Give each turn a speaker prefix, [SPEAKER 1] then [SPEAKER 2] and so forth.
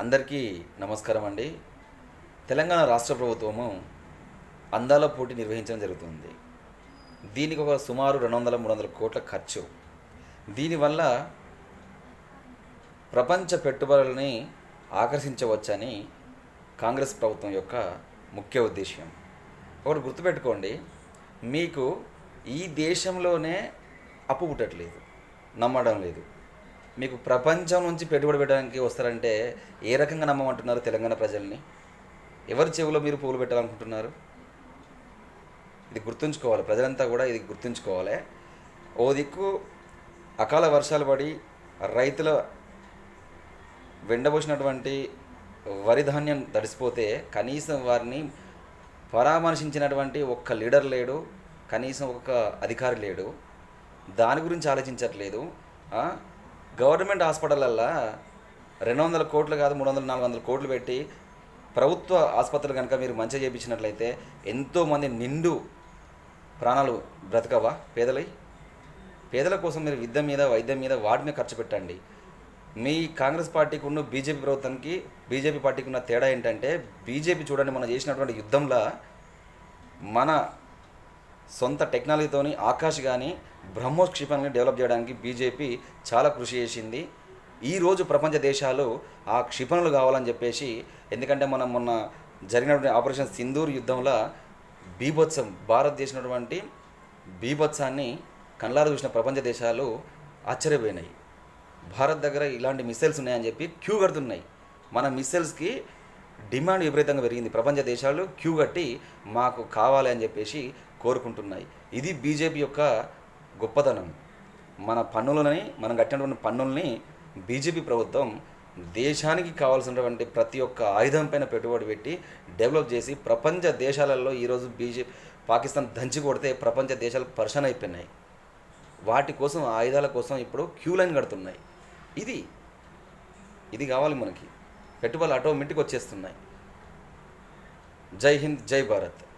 [SPEAKER 1] అందరికీ నమస్కారం అండి. తెలంగాణ రాష్ట్ర ప్రభుత్వము అందాల పోటీ నిర్వహించడం జరుగుతుంది. దీనికి ఒక సుమారు రెండు వందల మూడు వందల కోట్ల ఖర్చు. దీనివల్ల ప్రపంచ పెట్టుబడులని ఆకర్షించవచ్చని కాంగ్రెస్ ప్రభుత్వం యొక్క ముఖ్య ఉద్దేశ్యం. ఒకటి గుర్తుపెట్టుకోండి మీకు ఈ దేశంలోనే అప్పు పుట్టట్లేదు నమ్మడం లేదు. మీకు ప్రపంచం నుంచి పెట్టుబడి పెట్టడానికి వస్తారంటే ఏ రకంగా నమ్మమంటున్నారు తెలంగాణ ప్రజల్ని? ఎవరి చెవిలో మీరు పువ్వులు పెట్టాలనుకుంటున్నారు? ఇది గుర్తుంచుకోవాలి. ప్రజలంతా కూడా ఇది గుర్తుంచుకోవాలి. ఓ దిక్కు అకాల వర్షాలు పడి రైతుల వెండబోసినటువంటి వరి ధాన్యం తడిసిపోతే కనీసం వారిని పరామర్శించినటువంటి ఒక్క లీడర్ లేడు కనీసం ఒక అధికారి లేడు. దాని గురించి ఆలోచించట్లేదు. గవర్నమెంట్ హాస్పిటల్లల్లా రెండు వందల కోట్లు కాదు మూడు వందల నాలుగు వందల కోట్లు పెట్టి ప్రభుత్వ ఆసుపత్రులు కనుక మీరు మంచిగా చేయించినట్లయితే ఎంతోమంది నిండు ప్రాణాలు బ్రతకవా పేదలై? పేదల కోసం మీరు విద్య మీద వైద్యం మీద వాటి మీద ఖర్చు పెట్టండి. మీ కాంగ్రెస్ పార్టీకి ఉన్న బీజేపీ ప్రభుత్వానికి బీజేపీ పార్టీకి ఉన్న తేడా ఏంటంటే బీజేపీ చూడండి మనం చేసినటువంటి యుద్ధంలో మన సొంత టెక్నాలజీతోని ఆకాష్ కానీ బ్రహ్మోస్ క్షిపణిని డెవలప్ చేయడానికి బీజేపీ చాలా కృషి చేసింది. ఈరోజు ప్రపంచ దేశాలు ఆ క్షిపణులు కావాలని చెప్పేసి ఎందుకంటే మనం మొన్న జరిగినటువంటి ఆపరేషన్ సింధూర్ యుద్ధంలో బీభత్సం భారత్ చేసినటువంటి బీభత్సాన్ని కళ్ళారు చూసిన ప్రపంచ దేశాలు ఆశ్చర్యపోయినాయి. భారత్ దగ్గర ఇలాంటి మిసైల్స్ ఉన్నాయని చెప్పి క్యూ కడుతున్నాయి. మన మిసైల్స్కి డిమాండ్ విపరీతంగా పెరిగింది. ప్రపంచ దేశాలు క్యూ కట్టి మాకు కావాలి అని చెప్పేసి కోరుకుంటున్నాయి. ఇది బీజేపీ యొక్క గొప్పతనం. మన పన్నులని మనం కట్టినటువంటి పన్నుల్ని బీజేపీ ప్రభుత్వం దేశానికి కావాల్సినటువంటి ప్రతి ఒక్క ఆయుధం పైన పెట్టుబడి పెట్టి డెవలప్ చేసి ప్రపంచ దేశాలలో ఈరోజు బీజేపీ పాకిస్తాన్ దంచి కొడితే ప్రపంచ దేశాలు పర్షన్ అయిపోయినాయి. వాటి కోసం ఆయుధాల కోసం ఇప్పుడు క్యూ లైన్ కడుతున్నాయి. ఇది ఇది కావాలి మనకి. పెట్టుబడులు ఆటోమేటిక్ వచ్చేస్తున్నాయి. జై హింద్ జై భారత్.